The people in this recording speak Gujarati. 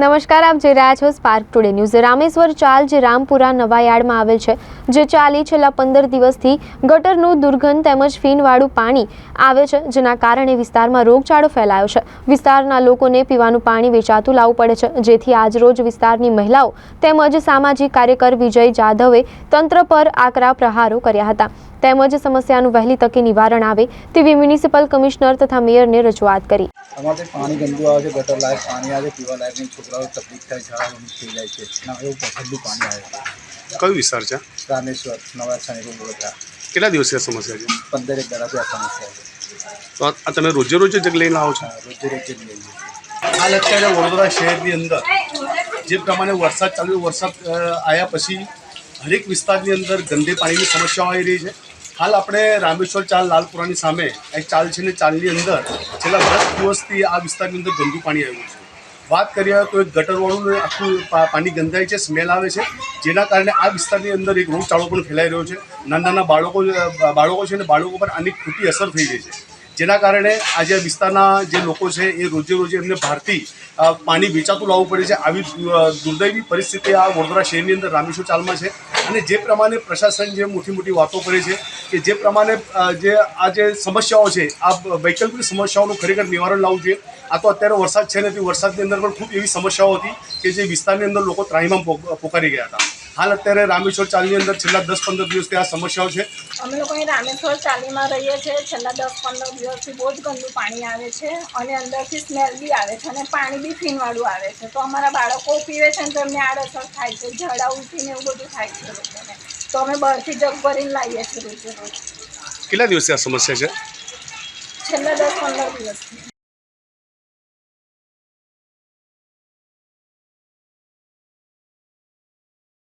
નમસ્કાર, આપ જોઈ રહ્યા છો સ્પાર્ક ટુડે ન્યૂઝ રામેશ્વર ચાલ જે રામપુરા નવાયાર્ડમાં આવેલ છે, જે ચાલી છેલ્લા પંદર દિવસથી ગટરનું દુર્ગંધ તેમજ ફીનવાળું પાણી આવે છે, જેના કારણે વિસ્તારમાં રોગચાળો ફેલાયો છે. વિસ્તારના લોકોને પીવાનું પાણી વેચાતું લાવવું પડે છે, જેથી આજરોજ વિસ્તારની મહિલાઓ તેમજ સામાજિક કાર્યકર વિજય જાધવે તંત્ર પર આકરા પ્રહારો કર્યા હતા. તેમજ સમસ્યાનું વહેલી તકે નિવારણ આવે તેવી મ્યુનિસિપલ કમિશનર તથા મેયરને રજૂઆત કરી. પાણી ગંદુ આવે છે, ગટર લાયક પાણી આવે પીવા લાયક છોકરાઓ તકલીફ થાય શાળાઓની થઈ જાય છે. ના એવું ઠંડુ પાણી આવે. કયું વિસ્તાર છે? રામેશ્વર નવા છાણી વડોદરા. કેટલા દિવસથી આ સમસ્યા છે? પંદર એક દાડાથી આ સમસ્યા છે. તો આ તમે રોજે રોજ જગ લઈને આવો છો? રોજે રોજે જ છીએ હાલ અત્યારે વડોદરા શહેરની અંદર. જે પ્રમાણે વરસાદ ચાલ્યો વરસાદ આવ્યા પછી હરેક વિસ્તારની અંદર ગંદે પાણીની સમસ્યાઓ આવી રહી છે. હાલ આપણે રામેશ્વર ચાલ લાલપુરાની સામે એક ચાલ છે ને ચાલની અંદર છેલ્લા દસ દિવસથી આ વિસ્તારની અંદર ગંદુ પાણી આવ્યું છે. વાત કરીએ તો એક ગટરવાળું આખું પાણી ગંધાય છે સ્મેલ આવે છે, જેના કારણે આ વિસ્તારની અંદર એક રોગચાળો પણ ફેલાઈ રહ્યો છે. નાના નાના બાળકો બાળકો છે ને બાળકો પર આની ખોટી અસર થઈ રહી છે. જેના કારણે આજે વિસ્તારના જે લોકો છે એ રોજે રોજે એમને ભારતી પાણી વેચાતું લાવવું પડે છે આવી દુર્દૈવી પરિસ્થિતિ આ વડોદરા શહેરની અંદર રામેશ્વર ચાલમાં છે. અને જે પ્રમાણે પ્રશાસન જે મોટી મોટી વાતો કરે છે કે જે પ્રમાણે જે આ જે સમસ્યાઓ છે, આ વૈકલ્પિક સમસ્યાઓનું ખરેખર નિવારણ લાવવું જોઈએ. આ તો અત્યારે વરસાદ છે નથી વરસાદની અંદર પણ ખૂબ એવી સમસ્યાઓ હતી કે જે વિસ્તારની અંદર લોકો ત્રાહીમાં પોકારી ગયા હતા. હાલ અત્યારે રામેશ્વર ચાલીની અંદર છેલ્લા દસ પંદર દિવસથી આ સમસ્યાઓ છે. અમે લોકો અહીં રામેશ્વર ચાલીમાં રહીએ છીએ. છેલ્લા દસ પંદર દિવસથી બહુ જ ગંદુ પાણી આવે છે અને અંદરથી સ્મેલ બી આવે છે અને પાણી બી ફીનવાળું આવે છે. તો અમારા બાળકો પીવે છે ને તો એમને આડઅસર થાય છે ઝાડા ઉઠીને એવું બધું થાય છે લોકોને. તો અમે બહારથી જગ ભરીને લાવીએ છીએ રોજે રોજ. કેટલા દિવસથી આ સમસ્યા છે? છેલ્લા દસ પંદર દિવસથી.